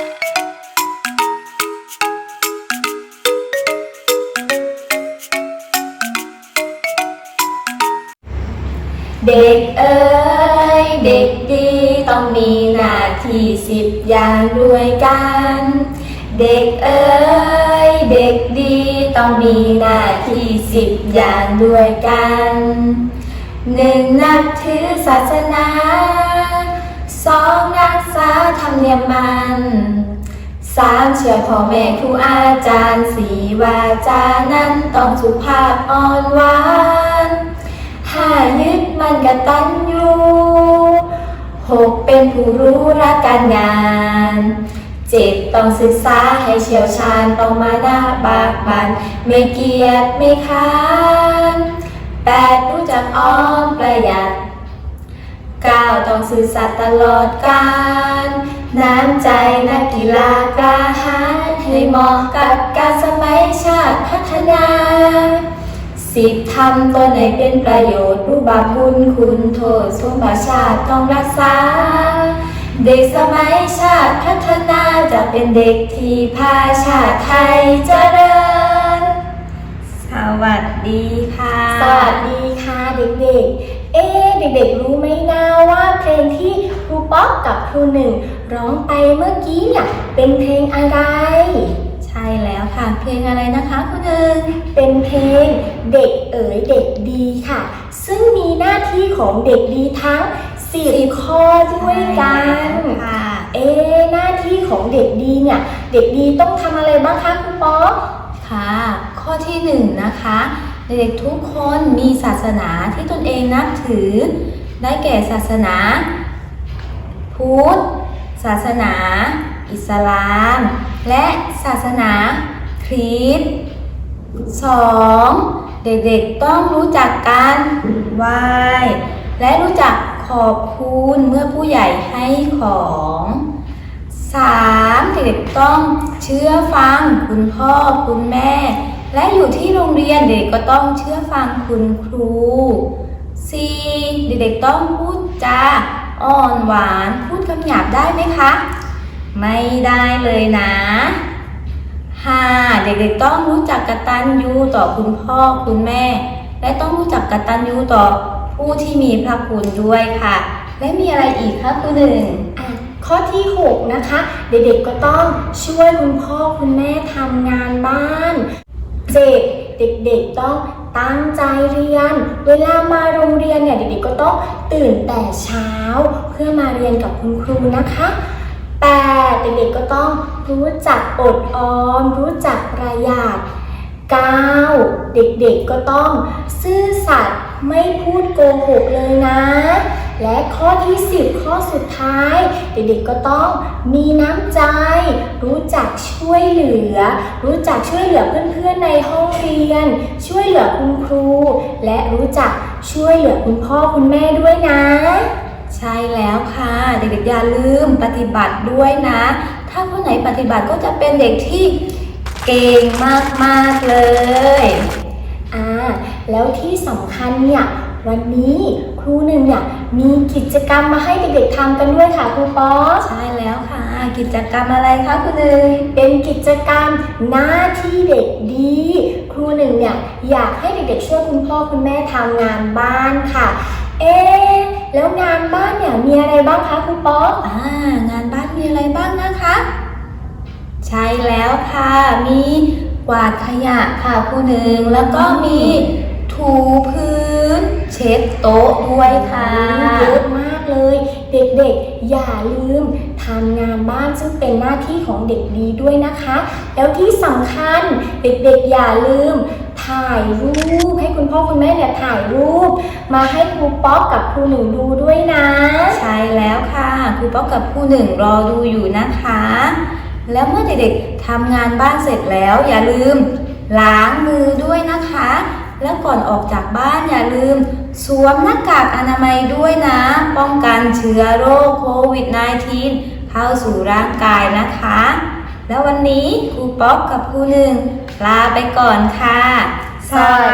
เด็กเอ้ยเด็กดีต้องมีหน้าที่สิบอย่างด้วยกัน เด็กเอ้ยเด็กดีต้องมีหน้าที่สิบอย่างด้วยกันหนึ่งนับถือศาสนา เนียมมันสามเชื่อพ่อแม่ครูอาจารย์สี่วาจานั้นต้องสุภาพอ่อนหวานห้ายึดมันกตัญญูหกเป็นผู้รู้รักการงานเจ็ดต้องศึกษาให้เชี่ยวชาญต้องมาหน้าบากบันไม่เกียจไม่ค้านแปดรู้จักออมประหยัด เก้าต้องสื่อสัตย์ตลอดกาลน้ำใจนักกีฬากล้าหาญให้เหมาะกับการสมัยชาติพัฒนาสิทธิทำตัวไหนเป็นประโยชน์รู้บาปบุญคุณโทษสมบัติชาติต้องรักษา เด็กสมัยชาติพัฒนาจะเป็นเด็กที่พาชาติไทยเจริญ สวัสดีค่ะ สวัสดีค่ะเด็กๆ เอ๊ะ เด็กๆรู้ไหมนะว่าเพลงที่ครูป๊อกกับครูหนึ่งร้องไปเมื่อกี้เนี่ยเป็นเพลงอะไร ใช่แล้วค่ะ เพลงอะไรนะคะคุณหนึ่งเป็นเพลงเด็กเอ๋ยเด็กดีค่ะ ซึ่งมีหน้าที่ของเด็กดีทั้งสิบข้อด้วยกันค่ะเอ๊ะหน้าที่ของเด็กดีเนี่ย เด็กดีต้องทำอะไรบ้างคะครูป๊อกค่ะ ข้อที่หนึ่งนะคะ เด็กๆทุกคนมีศาสนาที่ตนเองนับถือ ได้แก่ศาสนา พุทธ ศาสนา อิสลาม และศาสนาคริสต์สองเด็กๆต้องรู้จักการไหว้และรู้จักขอบคุณเมื่อผู้ใหญ่ให้ของสามเด็กๆต้องเชื่อฟังคุณพ่อคุณแม่ และอยู่ที่โรงเรียนเด็กก็ต้องเชื่อฟังคุณครูสี่เด็กๆต้องพูดจาอ่อนหวานพูดคำหยาบได้ไหมคะ ไม่ได้เลยนะห้าเด็กๆต้องรู้จักกตัญญูต่อคุณพ่อคุณแม่ และต้องรู้จักกตัญญูต่อผู้ที่มีพระคุณด้วยค่ะ และมีอะไรอีกคะคุณหนึ่งข้อที่ 6 นะคะ เด็กๆก็ต้องช่วยคุณพ่อคุณแม่ทำงานบ้าน เด็กๆต้องตั้งใจเรียน เวลามาโรงเรียนเนี่ยเด็กๆก็ต้องตื่นแต่เช้า เพื่อมาเรียนกับคุณครูนะคะแปดเด็กๆก็ต้องรู้จักอดออม รู้จักประหยัด 9. เด็กๆก็ต้องซื่อสัตย์ไม่พูดโกหกเลยนะ และข้อที่10ข้อสุดท้าย เด็กๆก็ต้องมีน้ำใจ รู้จักช่วยเหลือ รู้จักช่วยเหลือเพื่อนๆในห้องเรียน ช่วยเหลือคุณครู และรู้จักช่วยเหลือคุณพ่อคุณแม่ด้วยนะ ใช่แล้วค่ะ เด็กๆอย่าลืมปฏิบัติด้วยนะ ถ้าคนไหนปฏิบัติก็จะเป็นเด็กที่เก่งมากๆเลยอ่าแล้วที่สำคัญเนี่ยวันนี้ครูหนึ่งเนี่ย มีกิจกรรมมาให้เด็กๆทำกันด้วยค่ะครูป๊อปใช่แล้วค่ะ กิจกรรมอะไรคะคุณเนยเป็นกิจกรรมหน้าที่เด็กดี ครูหนึ่งเนี่ยอยากให้เด็กๆช่วยคุณพ่อคุณแม่ทำงานบ้านค่ะ เอ๊ะแล้วงานบ้านเนี่ยมีอะไรบ้างคะครูป๊อปอ่างานบ้านมีอะไรบ้างนะคะ ใช่แล้วค่ะ มีกวาดขยะค่ะคุณหนึ่งแล้วก็มี ถูพื้น เช็ดโต๊ะด้วยค่ะเยอะมากเลย เด็กๆ อย่าลืมทำงานบ้านซึ่งเป็นหน้าที่ของเด็กดีด้วยนะคะ แล้วที่สำคัญเด็กๆ อย่าลืมถ่ายรูปให้คุณพ่อคุณแม่เนี่ยถ่ายรูป มาให้ครูป๊อกกับครูหนึ่งดูด้วยนะ ใช่แล้วค่ะครูป๊อกกับครูหนึ่งรอดูอยู่นะคะ แล้วเมื่อเด็กๆทำงานบ้านเสร็จแล้วอย่าลืมล้างมือด้วยนะคะ แล้วก่อนออกจากบ้านอย่าลืม สวมหน้ากากอนามัยด้วยนะ ป้องกันเชื้อโรคโควิด -19 เข้าสู่ร่างกายนะคะ แล้ววันนี้ครูป๊อกกับครูหนึ่งลาไปก่อนค่ะ สวัสดี